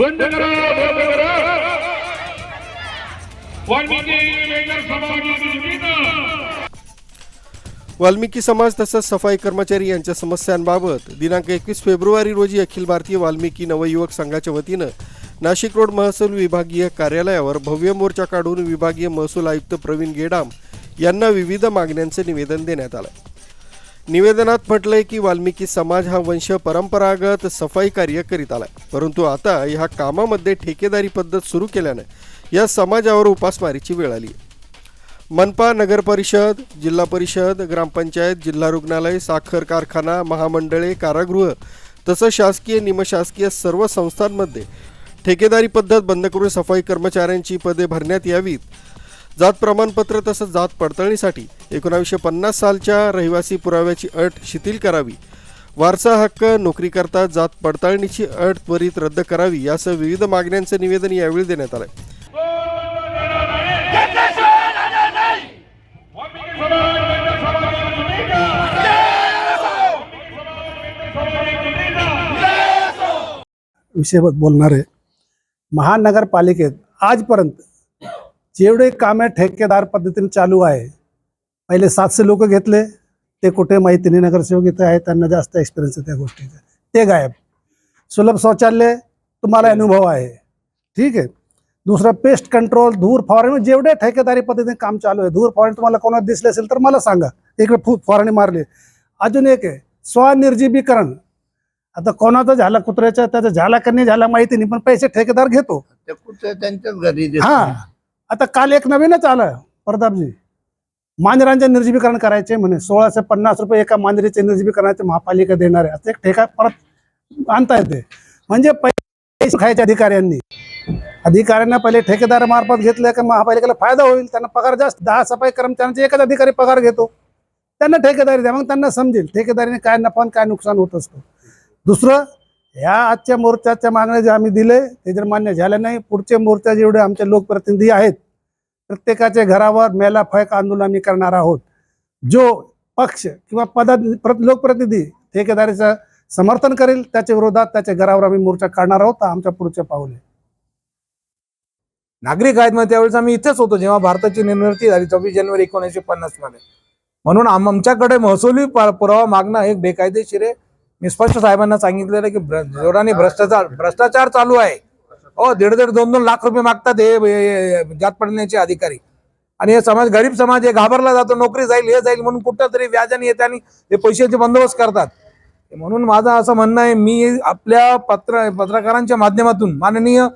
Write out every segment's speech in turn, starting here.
बंद करा बंद करा. वाल्मिकी वाल्मिकी समाज तसंच सफाई कर्मचारी यांच्या समस्यांबाबत दिनांक एकवीस फेब्रुवारी रोजी अखिल भारतीय वाल्मिकी नवयुवक संघाच्या वतीनं नाशिक रोड महसूल विभागीय कार्यालयावर भव्य मोर्चा काढून विभागीय महसूल आयुक्त प्रवीण गेडाम यांना विविध मागण्यांचं निवेदन देण्यात आलं. निवेदनात म्हटलंय की वाल्मिकी समाज हा वंश परंपरागत सफाई कार्य करीत आलाय. परंतु आता ह्या कामामध्ये ठेकेदारी पद्धत सुरू केल्यानं या समाजावर उपासमारीची वेळ आली आहे. मनपा नगर परिषद जिल्हा परिषद ग्रामपंचायत जिल्हा रुग्णालय साखर कारखाना महामंडळे कारागृह तसंच शासकीय निमशासकीय सर्व संस्थांमध्ये ठेकेदारी पद्धत बंद करून सफाई कर्मचाऱ्यांची पदे भरण्यात यावीत जात प्रमाणपत्र तसंच जात पडताळणीसाठी एकोणावीसशे पन्नास सालच्या रहिवासी पुराव्याची अट शिथिल करावी. वारसा हक्क नोकरीकरता जात पडताळणीची अट त्वरित रद्द करावी यासह विविध मागण्यांचं निवेदन यावेळी देण्यात आलं. विषय बोलणार आहे महानगरपालिकेत आजपर्यंत जेवढे कामे ठेकेदार पद्धतीने चालू आहे पहिले सातशे लोक घेतले ते कुठे माहिती नाही नगरसेवक इथे आहे त्यांना जास्त एक्सपिरियन्स आहे त्या गोष्टीचा. ते गायब. सुलभ शौचालय तुम्हाला अनुभव आहे. ठीक आहे. दुसरं पेस्ट कंट्रोल धूर फवारणी जेवढे ठेकेदारी पद्धतीने काम चालू आहे धूर फवारणी तुम्हाला कोणाला दिसले असेल तर मला सांगा. इकडे फू फवारणी मारली. अजून एक आहे स्वनिर्जीवीकरण. आता कोणाचं झालं कुत्र्याचं त्याचं झाला का नाही झाला माहिती नाही पण पैसे ठेकेदार घेतो. त्यांच्याच घरी. हा. आता काल एक नवीनच आलं प्रतापजी. मांजरांचे निर्जीवीकरण करायचे म्हणे. सोळाशे पन्नास रुपये एका मांजरीचे निर्जीवीकरणाचे महापालिका देणार आहे. असं एक ठेका परत आणता येते. म्हणजे पैसे खायचे अधिकाऱ्यांनी. अधिकाऱ्यांना पहिले ठेकेदार मार्फत घेतलं का महापालिकेला फायदा होईल. त्यांना पगार जास्त. दहा सफाई कर्मचाऱ्यांचे एकच अधिकारी पगार घेतो. त्यांना ठेकेदारी द्या. मग त्यांना समजेल ठेकेदारीने काय नफा आणि काय नुकसान होत असतं. दुसरं ह्या आजच्या मोर्चाच्या मागण्या जे आम्ही दिले ते जर मान्य झाल्या नाही पुढचे मोर्चा जेवढे आमचे लोकप्रतिनिधी आहेत प्रत्येकाच्या घरावर मेला फळक आंदोलन आम्ही करणार आहोत. जो पक्ष किंवा पदा लोकप्रतिनिधी ठेकेदारीचं समर्थन करेल त्याच्या विरोधात त्याच्या घरावर आम्ही मोर्चा काढणार आहोत आमच्या पुढचे पाऊल नागरिक आहेत मग त्यावेळेस आम्ही इथेच होतो जेव्हा भारताची निर्मिती झाली चोवीस जानेवारी एकोणीसशे पन्नासमध्ये. म्हणून आमच्याकडे महसुली पुरावा मागणं हे बेकायदेशीर आहे. मी स्पष्ट साहेबांना सांगितलेलं की जोराने भ्रष्टाचार भ्रष्टाचार चालू आहे. हो दीड दीड दोन दोन लाख रुपये मागतात हे जात पडण्याचे अधिकारी. आणि हे समाज गरीब समाज हे घाबरला जातो नोकरी जाईल हे जाईल म्हणून कुठं तरी व्याजाने येते आणि हे पैशाचे बंदोबस्त करतात. म्हणून माझं असं म्हणणं आहे मी आपल्या पत्र पत्रकारांच्या माध्यमातून माननीय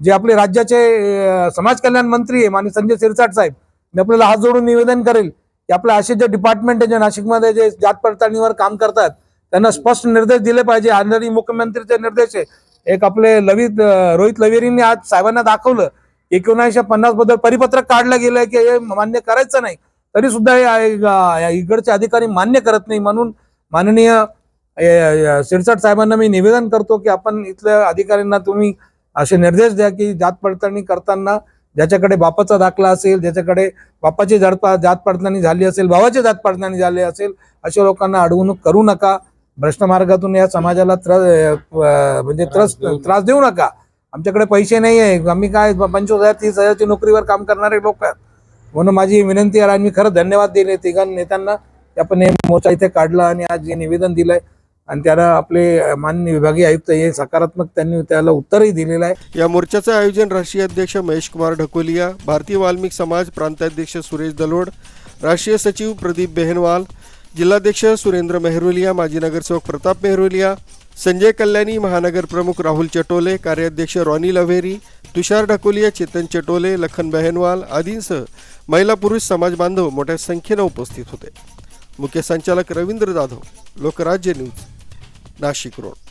जे आपले राज्याचे समाज कल्याण मंत्री आहे माननीय संजय सिरसाट साहेब मी आपल्याला हात जोडून निवेदन करेल की आपल्या असे जे डिपार्टमेंट आहे जे नाशिकमध्ये जे जात पडताळणीवर काम करतात त्यांना स्पष्ट निर्देश दिले पाहिजे. आदरणीय मुख्यमंत्रीचे निर्देश आहे एक आपले लवित रोहित लवेरींनी आज साहेबांना दाखवलं एकोणीसशे पन्नासबद्दल परिपत्रक काढलं गेलं की हे मान्य करायचं नाही. तरी सुद्धा हे या इकडचे अधिकारी मान्य करत नाही म्हणून माननीय अ, सिरसाट साहेबांना मी निवेदन करतो की आपण इथल्या अधिकाऱ्यांना तुम्ही असे निर्देश द्या की जात पडताळणी करताना ज्याच्याकडे बापाचा दाखला असेल ज्याच्याकडे बापाची जात जात पडताळणी झाली असेल भावाची जात पडताळणी झाली असेल अशा लोकांना अडवणूक करू नका. भ्रष्ट मार्गातून या समाजाला त्रास अ, म्हणजे त्रास त्रास देऊ नका. आमच्याकडे पैसे नाही आहे आम्ही काय पंचवीस हजार तीस हजारची नोकरीवर काम करणारे लोक आहेत. म्हणून माझी विनंती आहे आणि मी खरं धन्यवाद दिले तिघां नेत्यांना. की आपण हे मोर्चा इथे काढला आणि आज हे निवेदन दिलंय. आणि त्याला आपले अ, माननीय विभागीय आयुक्त हे सकारात्मक त्यांनी त्याला उत्तरही दिलेलं आहे. या मोर्चाचं आयोजन राष्ट्रीय अध्यक्ष महेश कुमार ढकोलिया भारतीय वाल्मिक समाज प्रांताध्यक्ष सुरेश दलोड राष्ट्रीय सचिव प्रदीप बेहनवाल जिल्हाध्यक्ष सुरेंद्र मेहरुलिया माजी नगरसेवक प्रताप मेहरुलिया संजय कल्याणी महानगर प्रमुख राहुल चटोले कार्याध्यक्ष रॉनी लव्हेरी तुषार ढकोलिया चेतन चटोले लखन बेहनवाल आदींसह महिला पुरुष समाज बांधव मोठ्या संख्येनं उपस्थित होते. मुख्य संचालक रवींद्र जाधव लोकराज्य न्यूज नाशिक रोड.